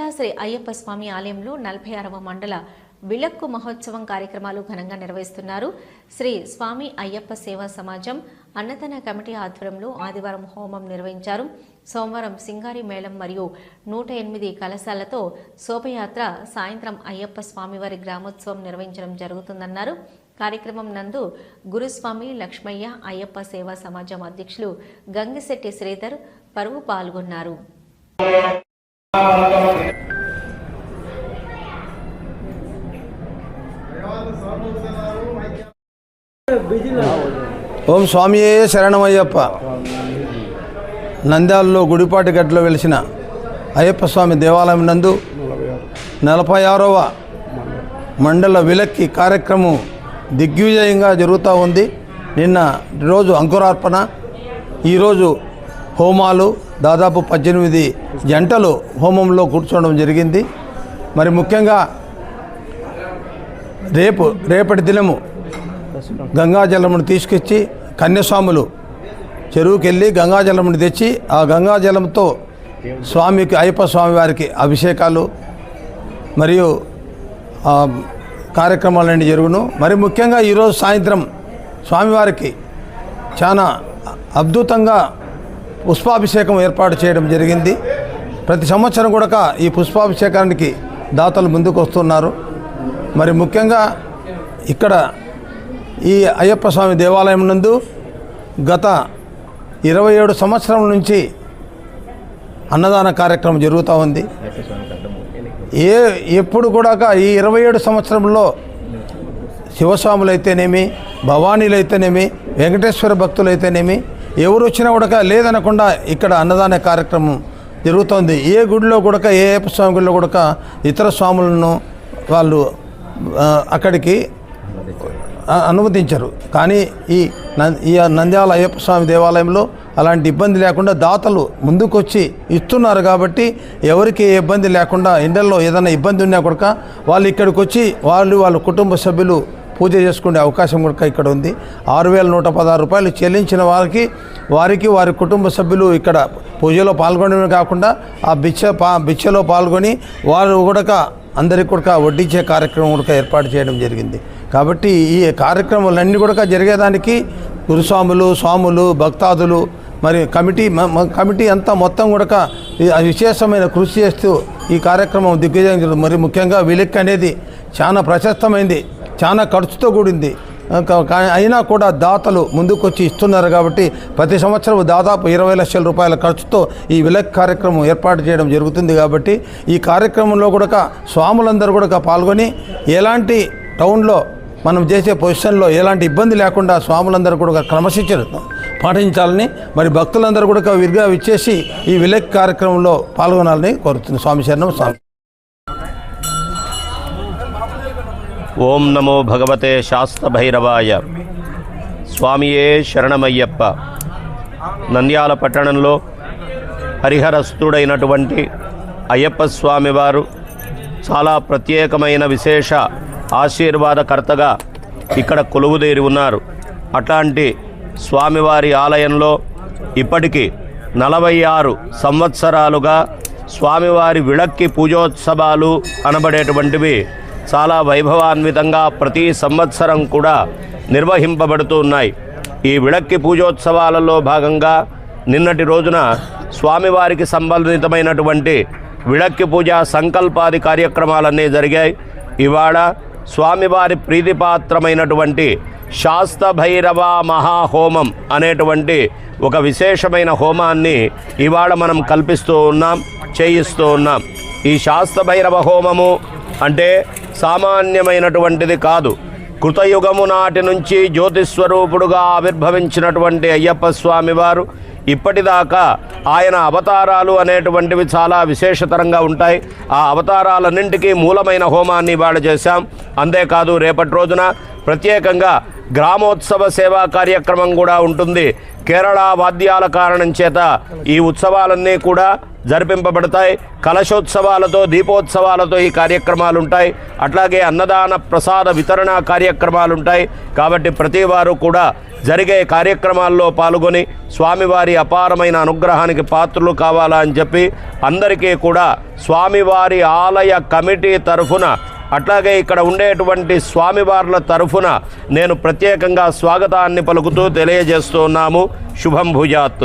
నంద్యాల శ్రీ అయ్యప్ప స్వామి ఆలయంలో నలభై ఆరవ మండల విలక్కు మహోత్సవం కార్యక్రమాలు ఘనంగా నిర్వహిస్తున్నారు. శ్రీ స్వామి అయ్యప్ప సేవా సమాజం అన్నదాన కమిటీ ఆధ్వర్యంలో ఆదివారం హోమం నిర్వహించారు. సోమవారం సింగారి మేళం మరియు నూట ఎనిమిది కలశాలతో శోభయాత్ర సాయంత్రం అయ్యప్ప స్వామివారి గ్రామోత్సవం నిర్వహించడం జరుగుతుందన్నారు. కార్యక్రమం నందు గురుస్వామి లక్ష్మయ్య అయ్యప్ప సేవా సమాజం అధ్యక్షులు గంగిశెట్టి శ్రీధర్ పరువు పాల్గొన్నారు. ఓం స్వామియే శరణమయ్యప్ప. నంద్యాలలో గుడిపాటి గడ్డలో వెలిసిన అయ్యప్ప స్వామి దేవాలయం నందు నలభై ఆరవ మండల విలక్కి కార్యక్రమం దిగ్విజయంగా జరుగుతూ ఉంది. నిన్న రోజు అంకురార్పణ ఈరోజు హోమాలు దాదాపు పద్దెనిమిది జంటలు హోమంలో కూర్చోవడం జరిగింది. మరి ముఖ్యంగా రేపు రేపటి దినము గంగాజలమును తీసుకొచ్చి కన్యస్వాములు చెరువుకెళ్ళి గంగాజలముని గంగాజలమును తెచ్చి ఆ గంగాజలంతో స్వామికి అయ్యప్ప స్వామి వారికి అభిషేకాలు మరియు కార్యక్రమాలన్నీ జరుగును. మరి ముఖ్యంగా ఈరోజు సాయంత్రం స్వామివారికి చాలా అద్భుతంగా పుష్పాభిషేకం ఏర్పాటు చేయడం జరిగింది. ప్రతి సంవత్సరం కూడా ఈ పుష్పాభిషేకానికి దాతలు ముందుకు వస్తున్నారు. మరి ముఖ్యంగా ఇక్కడ ఈ అయ్యప్ప స్వామి దేవాలయం నందు గత ఇరవై ఏడు సంవత్సరం నుంచి అన్నదాన కార్యక్రమం జరుగుతూ ఉంది. ఏ ఎప్పుడు కూడా ఈ ఇరవై ఏడు సంవత్సరంలో శివస్వాములు అయితేనేమి భవానీలు అయితేనేమి వెంకటేశ్వర భక్తులు అయితేనేమి ఎవరు వచ్చినా కూడా లేదనకుండా ఇక్కడ అన్నదాన కార్యక్రమం జరుగుతోంది. ఏ గుడిలో కూడా ఏ అయ్యప్ప స్వామి గుడిలో కూడా ఇతర స్వాములను వాళ్ళు అక్కడికి అనుమతించరు. కానీ ఈ ఈ నంద్యాల అయ్యప్ప స్వామి దేవాలయంలో అలాంటి ఇబ్బంది లేకుండా దాతలు ముందుకొచ్చి ఇస్తున్నారు కాబట్టి ఎవరికి ఏ ఇబ్బంది లేకుండా ఇండల్లో ఏదైనా ఇబ్బంది ఉన్నా కూడా వాళ్ళు ఇక్కడికి వచ్చి వాళ్ళు వాళ్ళ కుటుంబ సభ్యులు పూజ చేసుకునే అవకాశం కూడా ఇక్కడ ఉంది. ఆరు వేల నూట పదహారు రూపాయలు చెల్లించిన వారికి వారికి వారి కుటుంబ సభ్యులు ఇక్కడ పూజలో పాల్గొనడమే కాకుండా ఆ బిచ్చ పా బిచ్చలో పాల్గొని వారు కూడా అందరికి కూడా వడ్డించే కార్యక్రమం కూడా ఏర్పాటు చేయడం జరిగింది. కాబట్టి ఈ కార్యక్రమాలన్నీ కూడా జరిగేదానికి గురుస్వాములు స్వాములు భక్తాదులు మరి కమిటీ కమిటీ అంతా మొత్తం కూడా విశేషమైన కృషి చేస్తూ ఈ కార్యక్రమం దిగ్విజయం మరి ముఖ్యంగా విలెక్ అనేది చాలా ప్రశస్తమైంది. చాలా ఖర్చుతో కూడింది. అయినా కూడా దాతలు ముందుకొచ్చి ఇస్తున్నారు కాబట్టి ప్రతి సంవత్సరం దాదాపు ఇరవై లక్షల రూపాయల ఖర్చుతో ఈ విలక్ కార్యక్రమం ఏర్పాటు చేయడం జరుగుతుంది కాబట్టి ఈ కార్యక్రమంలో కూడా స్వాములందరూ కూడా పాల్గొని ఎలాంటి టౌన్లో మనం చేసే పొజిషన్లో ఎలాంటి ఇబ్బంది లేకుండా స్వాములందరూ కూడా క్రమశిక్షణ పాటించాలని మరి భక్తులందరూ కూడా విరిగా విచ్చేసి ఈ విలక్ కార్యక్రమంలో పాల్గొనాలని కోరుతుంది. స్వామి శరణం స్వామి. ఓం నమో భగవతే శాస్త్రభైరవాయ. స్వామియే శరణమయ్యప్ప. నంద్యాల పట్టణంలో హరిహరస్తుడైనటువంటి అయ్యప్ప స్వామివారు చాలా ప్రత్యేకమైన విశేష ఆశీర్వాదకర్తగా ఇక్కడ కొలువుదేరి ఉన్నారు. అట్లాంటి స్వామివారి ఆలయంలో ఇప్పటికీ నలభై ఆరు సంవత్సరాలుగా స్వామివారి విళక్కి పూజోత్సవాలు అనబడేటువంటివి చాలా వైభవాన్వితంగా ప్రతి సంవత్సరం కూడా నిర్వహింపబడుతూ ఉన్నాయి. ఈ విళక్కి పూజోత్సవాలలో భాగంగా నిన్నటి రోజున స్వామివారికి సంబంధితమైనటువంటి విళక్కి పూజ సంకల్పాది కార్యక్రమాలన్నీ జరిగాయి. ఇవాళ స్వామివారి ప్రీతిపాత్రమైనటువంటి శాస్త్రభైరవ మహాహోమం అనేటువంటి ఒక విశేషమైన హోమాన్ని ఇవాళ మనం కల్పిస్తూ ఉన్నాం చేయిస్తూ ఉన్నాం. ఈ శాస్త భైరవ హోమము అంటే సామాన్యమైనటువంటిది కాదు. కృతయుగము నాటి నుంచి జ్యోతిస్వరూపుడుగా ఆవిర్భవించినటువంటి అయ్యప్ప స్వామి వారు ఇప్పటిదాకా ఆయన అవతారాలు అనేటువంటివి చాలా విశేషతరంగా ఉంటాయి. ఆ అవతారాలన్నింటికీ మూలమైన హోమాన్ని ఇవాళ చేశాం. అంతేకాదు రేపటి రోజున ప్రత్యేకంగా గ్రామోత్సవ సేవా కార్యక్రమం కూడా ఉంటుంది. కేరళ వాద్యాల కారణం చేత ఈ ఉత్సవాలన్నీ కూడా జరిపింపబడతాయి. కలశోత్సవాలతో దీపోత్సవాలతో ఈ కార్యక్రమాలు ఉంటాయి అట్లాగే అన్నదాన ప్రసాద వితరణ కార్యక్రమాలు ఉంటాయి కాబట్టి ప్రతి వారు కూడా జరిగే కార్యక్రమాల్లో పాల్గొని స్వామివారి అపారమైన అనుగ్రహానికి పాత్రలు కావాలా అని చెప్పి అందరికీ కూడా స్వామివారి ఆలయ కమిటీ తరఫున అట్లాగే ఇక్కడ ఉండేటువంటి స్వామివార్ల తరఫున నేను ప్రత్యేకంగా స్వాగతాన్ని పలుకుతూ తెలియజేస్తున్నాము శుభం భుజాత్.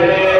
Amen.